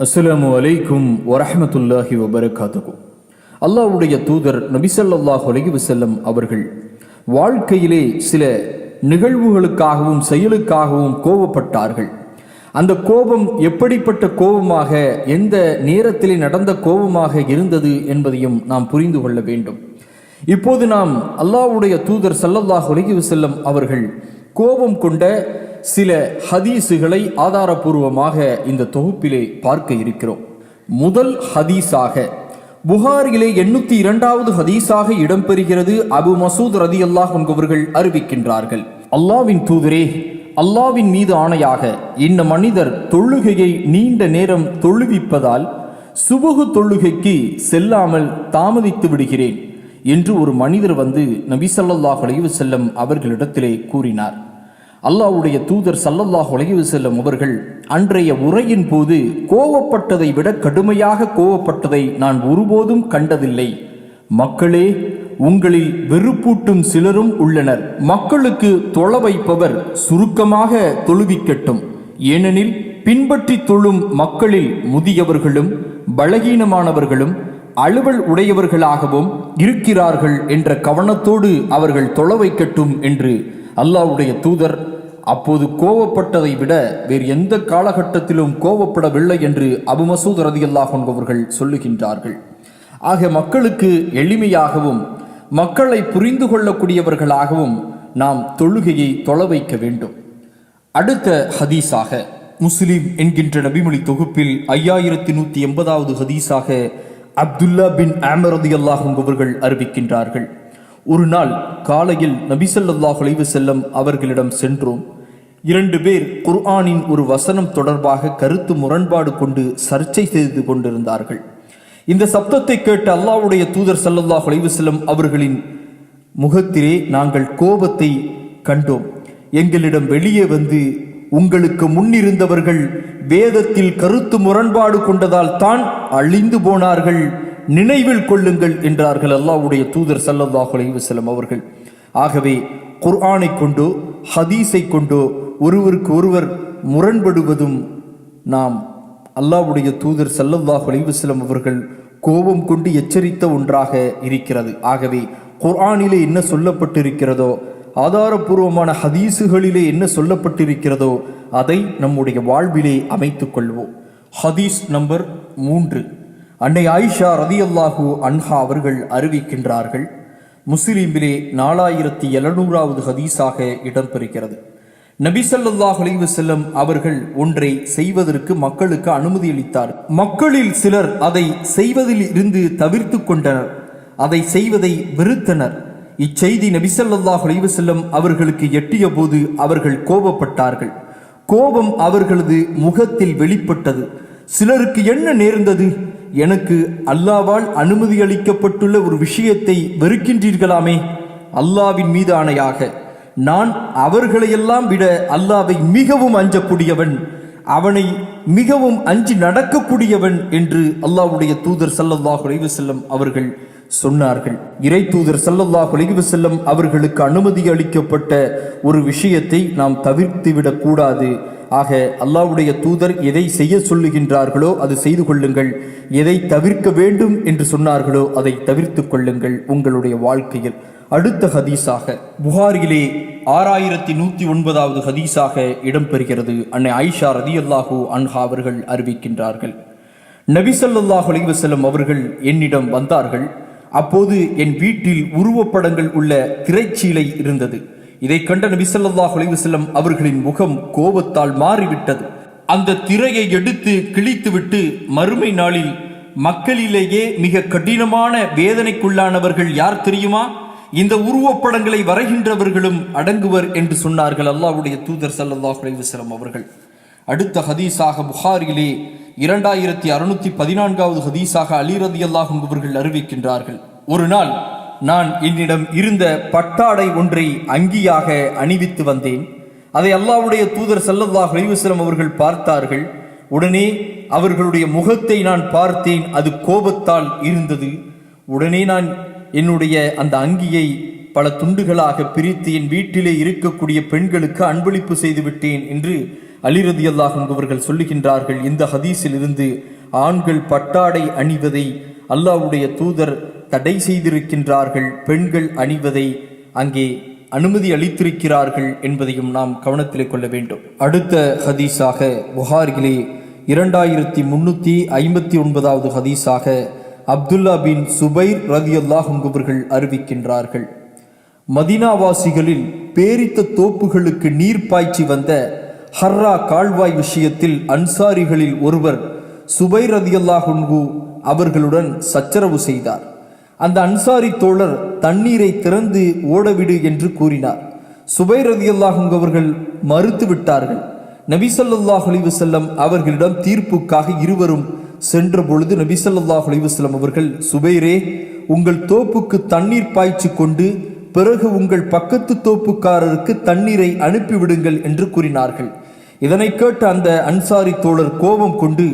அஸ்ஸலாமு அலைக்கும் வரஹ்மத்துல்லாஹி வபரகாத்துகு அல்லாவுடைய தூதர் நபிசல்லாஹ் அலைஹி வஸல்லம் அவர்கள் வாழ்க்கையிலே சில நிகழ்வுகளுக்காகவும் செயலுக்காகவும் கோபப்பட்டார்கள் அந்த கோபம் எப்படிப்பட்ட கோபமாக எந்த நேரத்திலே நடந்த கோபமாக இருந்தது என்பதையும் நாம் புரிந்து கொள்ள வேண்டும். இப்போது நாம் அல்லாவுடைய தூதர் சல்லல்லாஹ் அலைஹி வசல்லம் அவர்கள் கோபம் கொண்ட சில ஹதீஸுகளை ஆதாரபூர்வமாக இந்த தொகுப்பிலே பார்க்க இருக்கிறோம். முதல் ஹதீஸாக புகாரிலே எண்ணூத்தி இரண்டாவது ஹதீஸாக இடம்பெறுகிறது அபு மசூத் ரதி அல்லாஹ் என்பவர்கள் அறிவிக்கின்றார்கள். அல்லாவின் தூதரே அல்லாவின் மீது ஆணையாக இந்த மனிதர் தொழுகையை நீண்ட நேரம் தொழுவிப்பதால் சுபுகு தொழுகைக்கு செல்லாமல் தாமதித்து விடுகிறேன் என்று ஒரு மனிதர் வந்து நபி சல்லாஹ் அலைவு செல்லம் அவர்களிடத்திலே கூறினார். அல்லாவுடைய தூதர் சல்லல்லாஹ் அலைஹி செல்லும் அவர்கள் அன்றைய உரையின் போது கோவப்பட்டதை விட கடுமையாக கோவப்பட்டதை நான் ஒருபோதும் கண்டதில்லை. மக்களே உங்களில் வெறுப்பூட்டும் சிலரும் உள்ளனர். மக்களுக்கு தொழ வைப்பவர் சுருக்கமாக தொழுவிக்கட்டும். ஏனெனில் பின்பற்றி தொழும் மக்களில் முதியவர்களும் பலகீனமானவர்களும் அலுவல் உடையவர்களாகவும் இருக்கிறார்கள் என்ற கவனத்தோடு அவர்கள் தொழ வைக்கட்டும் என்று அல்லாஹ்வுடைய தூதர் அப்போது கோவப்பட்டதை விட வேறு எந்த காலகட்டத்திலும் கோவப்படவில்லை என்று அபுமசூத் ரதியல்லாஹ் என்பவர்கள் சொல்லுகின்றார்கள். ஆக மக்களுக்கு எளிமையாகவும் மக்களை புரிந்து கொள்ளக்கூடியவர்களாகவும் நாம் தொழுகையை தொழ வைக்க வேண்டும். அடுத்த ஹதீஸாக முஸ்லிம் என்கின்ற நபிமொழி தொகுப்பில் ஐயாயிரத்தி நூத்தி எண்பதாவது ஹதீஸாக அப்துல்லா பின் ஆமரதி அல்லாஹ் என்பவர்கள் அறிவிக்கின்றார்கள். ஒரு நாள் காலையில் நபிசல்லாஹ் செல்லம் அவர்களிடம் சென்றோம். இரண்டு பேர் குர்ஆனின் ஒரு வசனம் தொடர்பாக கருத்து முரண்பாடு கொண்டு சர்ச்சை செய்து கொண்டிருந்தார்கள். இந்த சப்தத்தை கேட்டு அல்லாவுடைய தூதர் சல்லல்லா அலைஹி அவர்களின் முகத்திலே நாங்கள் கோபத்தை கண்டோம். எங்களிடம் வெளியே வந்து உங்களுக்கு முன்னிருந்தவர்கள் வேதத்தில் கருத்து முரண்பாடு கொண்டதால் தான் அழிந்து போனார்கள் நினைவில் கொள்ளுங்கள் என்றார்கள் அல்லாவுடைய தூதர் ஸல்லல்லாஹு அலைஹி அவர்கள். ஆகவே குர்ஆனை கொண்டோ ஹதீஸை கொண்டோ ஒருவருக்கு ஒருவர் முரண்படுவதும் நாம் அல்லாஹ்வுடைய தூதர் ஸல்லல்லாஹு அலிவசலம் அவர்கள் கோபம் கொண்டு எச்சரித்த ஒன்றாக இருக்கிறது. ஆகவே குர்ஆனிலே என்ன சொல்லப்பட்டிருக்கிறதோ ஆதாரபூர்வமான ஹதீஸுகளிலே என்ன சொல்லப்பட்டிருக்கிறதோ அதை நம்முடைய வாழ்விலே அமைத்து கொள்வோம். ஹதீஸ் நம்பர் மூன்று. அன்னை ஆயிஷா ரதியல்லாஹு அன்ஹா அவர்கள் அறிவிக்கின்றார்கள் முஸ்லீமிலே நாலாயிரத்தி எழுநூறாவது ஹதீஸாக இடம்பெறுகிறது. நபி ஸல்லல்லாஹு அவர்கள் ஒன்றை செய்வதற்கு மக்களுக்கு அனுமதி அளித்தார். மக்களில் சிலர் அதை செய்வதில் இருந்து தவிர்த்து கொண்டனர். அதை செய்வதை வெறுத்தனர். இச்செய்தி நபிசல்லாஹ் செல்லம் அவர்களுக்கு எட்டிய போது அவர்கள் கோபப்பட்டார்கள். கோபம் அவர்களது முகத்தில் வெளிப்பட்டது. சிலருக்கு என்ன நேர்ந்தது? எனக்கு அல்லாவால் அனுமதி அளிக்கப்பட்டுள்ள ஒரு விஷயத்தை வெறுக்கின்றீர்களாமே. அல்லாவின் மீது ஆணையாக நான் அவர்களையெல்லாம் விட அல்லாவை மிகவும் அஞ்சக்கூடியவன் அவனை மிகவும் அஞ்சி நடக்கக்கூடியவன் என்று அல்லாஹ்வுடைய தூதர் ஸல்லல்லாஹு அலைஹி அவர்கள் சொன்னார்கள். இறை தூதர் ஸல்லல்லாஹு அலைஹி அவர்களுக்கு அனுமதி அளிக்கப்பட்ட ஒரு விஷயத்தை நாம் தவிர்த்து விடக்கூடாது ஆக அல்லாவுடைய தூதர் எதை செய்ய சொல்லுகின்றார்களோ அது செய்து கொள்ளுங்கள். எதை தவிர்க்க வேண்டும் என்று சொன்னார்களோ அதை தவிர்த்து கொள்ளுங்கள் உங்களுடைய வாழ்க்கையில். அடுத்த ஹதீஸாக புகாரிலே ஆறாயிரத்தி நூற்றி ஒன்பதாவது ஹதீஸாக இடம்பெறுகிறது. அன்னை ஐஷா ரதி அல்லாஹூ அன்ஹா அவர்கள் அறிவிக்கின்றார்கள். நபிசல்லாஹ் அலிவசல்லம் அவர்கள் என்னிடம் வந்தார்கள். அப்போது என் வீட்டில் உருவப்படங்கள் உள்ள திரைச்சீலை இருந்தது. இதை கண்ட நபி ஸல்லல்லாஹு செல்லம் அவர்களின் முகம் கோபத்தால் மாறிவிட்டது. அந்த திரையை எடுத்து கிழித்துவிட்டு மறுமை நாளில் மக்களிலேயே மிக கடினமான வேதனைக்குள்ளானவர்கள் யார் தெரியுமா? இந்த உருவப்படங்களை வரைகின்றவர்களும் அடங்குவர் என்று சொன்னார்கள் அல்லாவுடைய தூதர் சல்லல்லாஹ் அலைஹி அவர்கள். அடுத்த ஹதீஸாக புகாரிலே இரண்டாயிரத்தி அறுநூத்தி பதினான்காவது ஹதீஸாக அலிரதி அல்லாஹும் அவர்கள் அறிவிக்கின்றார்கள். ஒரு நாள் நான் என்னிடம் இருந்த பட்டாடை ஒன்றை அங்கியாக அணிவித்து வந்தேன். அதை அல்லாவுடைய தூதர் ஸல்லல்லாஹு ஹலிவசலம் அவர்கள் பார்த்தார்கள். உடனே அவர்களுடைய முகத்தை நான் பார்த்தேன். அது கோபத்தால் இருந்தது. உடனே நான் என்னுடைய அந்த அங்கியை பல துண்டுகளாக பிரித்து என் வீட்டிலே இருக்கக்கூடிய பெண்களுக்கு அன்பளிப்பு செய்து விட்டேன் என்று அலிரதி அல்லாஹ் என்பவர்கள் சொல்லுகின்றார்கள். இந்த ஹதீஸில் இருந்து ஆண்கள் பட்டாடை அணிவதை அல்லாஹ்வுடைய தூதர் தடை செய்திருக்கின்றார்கள் பெண்கள் அணிவதை அங்கே அனுமதி அளித்திருக்கிறார்கள் என்பதையும் நாம் கவனத்தில் கொள்ள வேண்டும். அடுத்த ஹதீஸாக புகாரிலே இரண்டாயிரத்தி முன்னூத்தி ஐம்பத்தி ஒன்பதாவது ஹதீஸாக அப்துல்லா பின் சுபைர் ரதி அறிவிக்கின்றார்கள். மதினாவாசிகளில் பேரித்த தோப்புகளுக்கு நீர் பாய்ச்சி வந்த ஹர்ரா கால்வாய் விஷயத்தில் அன்சாரிகளில் ஒருவர் சுபைர் ரதியல்லாஹுன்கு அவர்களுடன் சச்சரவு செய்தார். அந்த அன்சாரி தோழர் தண்ணீரை திறந்து ஓடவிடு என்று கூறினார். சுபைர் ரதியல்லாஹுங்கு அவர்கள் மறுத்து விட்டார்கள். நபிசல்லாஹ் அலிவசல்லம் அவர்களிடம் தீர்ப்புக்காக இருவரும் சென்ற பொழுது நபிசல்லாஹ் அலிவசல்லம் அவர்கள் சுபைரே உங்கள் தோப்புக்கு தண்ணீர் பாய்ச்சி கொண்டு பிறகு உங்கள் பக்கத்து தோப்புக்காரருக்கு தண்ணீரை அனுப்பிவிடுங்கள் என்று கூறினார்கள். இதனை கேட்ட அந்த அன்சாரி தோழர் கோபம் கொண்டு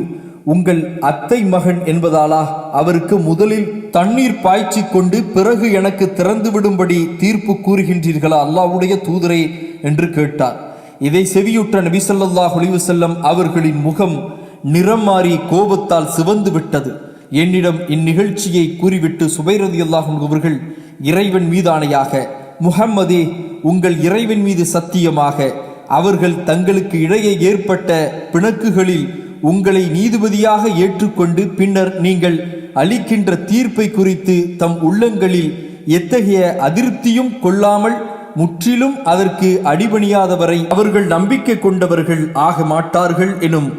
உங்கள் அத்தை மகன் என்பதாலா அவருக்கு முதலில் தண்ணீர் பாய்ச்சி கொண்டு பிறகு எனக்கு திறந்து விடும்படி தீர்ப்பு கூறுகின்றீர்களா? அல்லாவுடைய தூதரே என்று கேட்டார். இதை செவியுற்ற நபிசல்லா ஸல்லல்லாஹு அலைஹி அவர்களின் முகம் நிறம் மாறி கோபத்தால் சிவந்து விட்டது. என்னிடம் இந்நிகழ்ச்சியை கூறிவிட்டு சுபைரதி அல்லாஹும் அவர்கள் இறைவன் மீதானையாக முகம்மதே உங்கள் இறைவன் மீது சத்தியமாக அவர்கள் தங்களுக்கு இடையே ஏற்பட்ட பிணக்குகளில் உங்களை நீதிபதியாக ஏற்றுக்கொண்டு பின்னர் நீங்கள் அளிக்கின்ற தீர்ப்பை குறித்து தம் உள்ளங்களில் எத்தகைய அதிருப்தியும் கொள்ளாமல் முற்றிலும் அதற்கு அடிபணியாதவரை அவர்கள் நம்பிக்கை கொண்டவர்கள் ஆக மாட்டார்கள் எனும்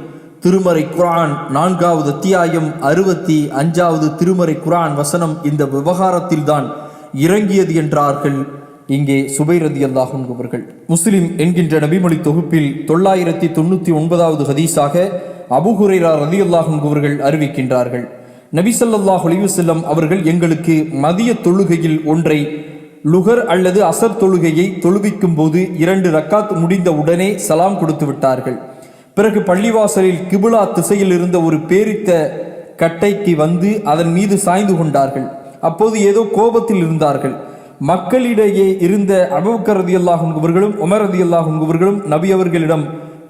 திருமறை குரான் நான்காவது அத்தியாயம் அறுபத்தி அஞ்சாவது திருமறை குரான் வசனம் இந்த விவகாரத்தில்தான் இறங்கியது என்றார்கள். இங்கே சுபைரதி அல்லாஹும் அவர்கள். முஸ்லிம் என்கின்ற நபிமொழி தொகுப்பில் தொள்ளாயிரத்தி தொண்ணூத்தி ஒன்பதாவது ஹதீஸாக அபுஹுரைரா ரதி அல்லாஹும் அவர்கள் அறிவிக்கின்றார்கள். நபிசல்லாஹ் அலிவசல்லம் அவர்கள் எங்களுக்கு மதிய தொழுகையில் ஒன்றை லுகர் அல்லது அசர் தொழுகையை தொழுவிக்கும் போது இரண்டு ரக்காத் முடிந்த உடனே சலாம் கொடுத்து விட்டார்கள். பிறகு பள்ளிவாசலில் கிபுலா திசையில் இருந்த ஒரு பேரித்த கட்டைக்கு வந்து அதன் மீது சாய்ந்து கொண்டார்கள். அப்போது ஏதோ கோபத்தில் இருந்தார்கள். மக்களிடையே இருந்த அபுக்கர் ரதி அல்லாஹுங்கவர்களும் உமர் ரதி அல்லாஹுங்கவர்களும் நபி அவர்களிடம்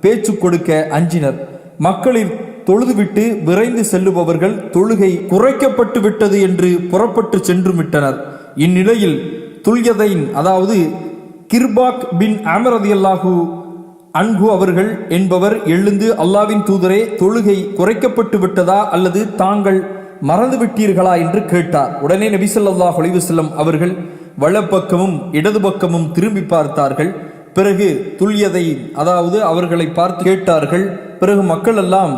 பேச்சு கொடுக்க அஞ்சினர். மக்களில் தொழுதுவிட்டு விரைந்து செல்லுபவர்கள் தொழுகை குறைக்கப்பட்டு விட்டது என்று புறப்பட்டு சென்று விட்டனர். இந்நிலையில் துல்யதைன் அதாவது கிர்பாக் பின் அமரதி அல்லாஹூ அன்கு அவர்கள் என்பவர் எழுந்து அல்லாவின் தூதரே தொழுகை குறைக்கப்பட்டு விட்டதா அல்லது தாங்கள் மறந்துவிட்டீர்களா என்று கேட்டார். உடனே நபிசல்லாஹ் ஒளிவுசல்லம் அவர்கள் வலப்பக்கமும் இடது பக்கமும் திரும்பி பார்த்தார்கள். பிறகு துல்லியதை அதாவது அவர்களை பார்த்து கேட்டார்கள் பிறகு மக்கள் எல்லாம்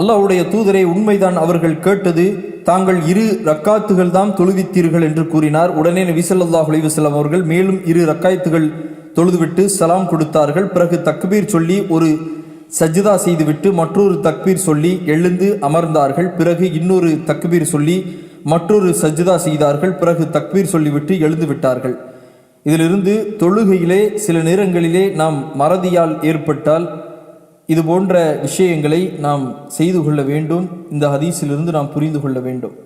அல்லாவுடைய தூதரை உண்மைதான் அவர்கள் கேட்டது தாங்கள் இரு ரக்காத்துகள் தான் தொழுவித்தீர்கள் என்று கூறினார். உடனே நபிசல்லாஹ் அலிவசல்லாம் அவர்கள் மேலும் இரு ரக்காயத்துகள் தொழுதுவிட்டு சலாம் கொடுத்தார்கள். பிறகு தக்பீர் சொல்லி ஒரு சஜ்ஜிதா செய்துவிட்டு மற்றொரு தக்பீர் சொல்லி எழுந்து அமர்ந்தார்கள். பிறகு இன்னொரு தக்பீர் சொல்லி மற்றொரு சஜ்ஜிதா செய்தார்கள். பிறகு தக்பீர் சொல்லிவிட்டு எழுந்து விட்டார்கள். இதிலிருந்து தொழுகையிலே சில நேரங்களிலே நாம் மறதியால் ஏற்பட்டால் இது போன்ற விஷயங்களை நாம் செய்து கொள்ள வேண்டும். இந்த ஹதீஸிலிருந்து நாம் புரிந்து கொள்ள வேண்டும்.